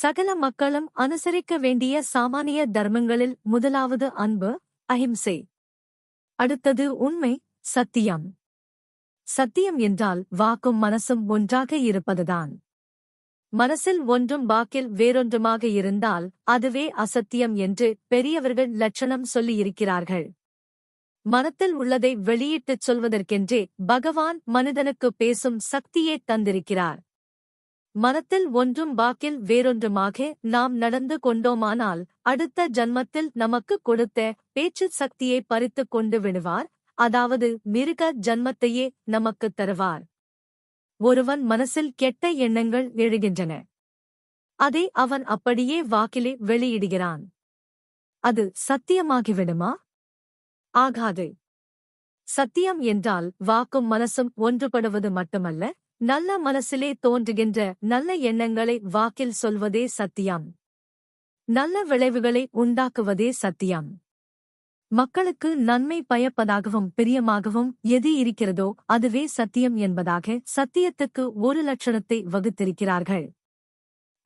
சகல மக்களும் அனுசரிக்க வேண்டிய சாமானிய தர்மங்களில் முதலாவது அன்பு அஹிம்சை. அடுத்தது உண்மை சத்தியம். சத்தியம் என்றால் வாக்கும் மனசும் ஒன்றாக இருப்பதுதான். மனசில் ஒன்றும் வாக்கில் வேறொன்றுமாக இருந்தால் அதுவே அசத்தியம் என்று பெரியவர்கள் லட்சணம் சொல்லியிருக்கிறார்கள். மனத்தில் உள்ளதை வெளியிட்டுச் சொல்வதற்கென்றே பகவான் மனிதனுக்கு பேசும் சக்தியே தந்திருக்கிறார். மனத்தில் ஒன்றும் வாக்கில் வேறொன்றுமாக நாம் நடந்து கொண்டோமானால் அடுத்த ஜன்மத்தில் நமக்கு கொடுத்த பேச்சு சக்தியை பறித்துக் கொண்டு விடுவார் அதாவது மிருக ஜன்மத்தையே நமக்குத் தருவார். ஒருவன் மனசில் கெட்ட எண்ணங்கள் எழுகின்றன. அதை அவன் அப்படியே வாக்கிலே வெளியிடுகிறான். அது சத்தியமாகிவிடுமா? ஆகாது. சத்தியம் என்றால் வாக்கும் மனசும் ஒன்றுபடுவது மட்டுமல்ல நல்ல மனசிலே தோன்றுகின்ற நல்ல எண்ணங்களை வாக்கில் சொல்வதே சத்தியம். நல்ல விளைவுகளை உண்டாக்குவதே சத்தியம். மக்களுக்கு நன்மை பயப்பதாகவும் பிரியமாகவும் எது இருக்கிறதோ அதுவே சத்தியம் என்பதாக சத்தியத்துக்கு ஒரு லட்சணத்தை வகுத்திருக்கிறார்கள்.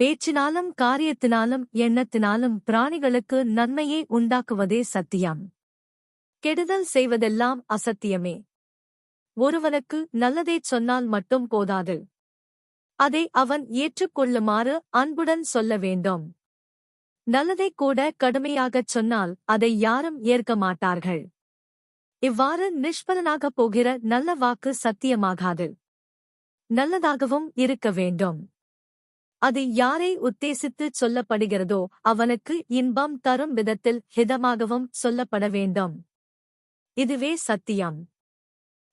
பேச்சினாலும் காரியத்தினாலும் எண்ணத்தினாலும் பிராணிகளுக்கு நன்மையை உண்டாக்குவதே சத்தியம். கெடுதல் செய்வதெல்லாம் அசத்தியமே. ஒருவனுக்கு நல்லதைச் சொன்னால் மட்டும் போதாது. அதை அவன் ஏற்றுக்கொள்ளுமாறு அன்புடன் சொல்ல வேண்டும். நல்லதை கூட கடுமையாகச் சொன்னால் அதை யாரும் ஏற்க மாட்டார்கள். இவ்வாறு நிஷ்பலனாகப் போகிற நல்ல வாக்கு சத்தியமாகாது. நல்லதாகவும் இருக்க வேண்டும். அது யாரை உத்தேசித்து சொல்லப்படுகிறதோ அவனுக்கு இன்பம் தரும் விதத்தில் ஹிதமாகவும் சொல்லப்பட வேண்டும். இதுவே சத்தியம்.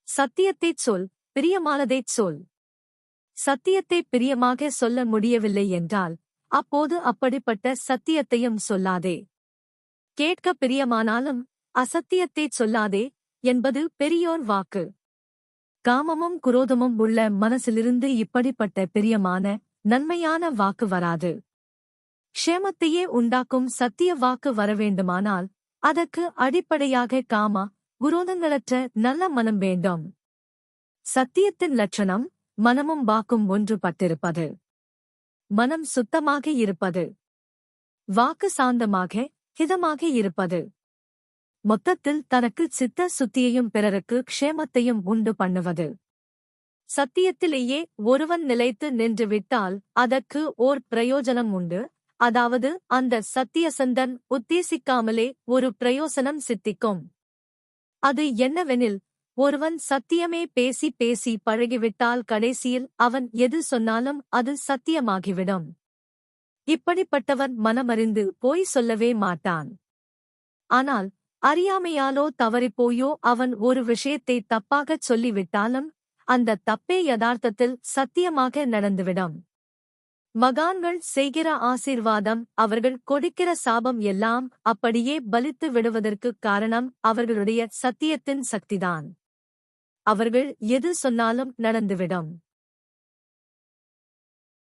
சத்தியத்தைச் சொல் பிரியமானதைச் சொல். சத்தியத்தை பிரியமாக சொல்ல முடியவில்லை என்றால் அப்போது அப்படிப்பட்ட சத்தியத்தையும் சொல்லாதே. கேட்க பிரியமானாலும் அசத்தியத்தைச் சொல்லாதே என்பது பெரியோர் வாக்கு. காமமும் குரோதமும் உள்ள மனசிலிருந்து இப்படிப்பட்ட பிரியமான நன்மையான வாக்கு வராது. க்ஷேமத்தையே உண்டாக்கும் சத்திய வாக்கு வரவேண்டுமானால் அதற்கு அடிப்படையாக காமா குரோதங்களற்ற நல்ல மனம் வேண்டும். சத்தியத்தின் லட்சணம் மனமும் வாக்கும் ஒன்றுபட்டிருப்பது. மனம் சுத்தமாக இருப்பது. வாக்கு சாந்தமாக ஹிதமாக இருப்பது. மொத்தத்தில் தனக்கு சித்த சுத்தியையும் பிறருக்கு க்ஷேமத்தையும் உண்டு பண்ணுவது. சத்தியத்திலேயே ஒருவன் நிலைத்து நின்றுவிட்டால் அதற்கு ஓர் பிரயோஜனம் உண்டு. அதாவது அந்த சத்தியசந்தன் உத்தேசிக்காமலே ஒரு பிரயோசனம் சித்திக்கும். அது என்னவெனில் ஒருவன் சத்தியமே பேசி பேசி பழகிவிட்டால் கடைசியில் அவன் எது சொன்னாலும் அது சத்தியமாகிவிடும். இப்படிப்பட்டவன் மனமறிந்து போய் சொல்லவே மாட்டான். ஆனால் அறியாமையாலோ தவறிப்போயோ அவன் ஒரு விஷயத்தை தப்பாகச் சொல்லிவிட்டாலும் அந்த தப்பே யதார்த்தத்தில் சத்தியமாக நடந்துவிடும். மகான்கள் செய்கிற ஆசீர்வாதம் அவர்கள் கொடுக்கிற சாபம் எல்லாம் அப்படியே பலித்து விடுவதற்குக் காரணம் அவர்களுடைய சத்தியத்தின் சக்திதான். அவர்கள் எது சொன்னாலும் நடந்துவிடும்.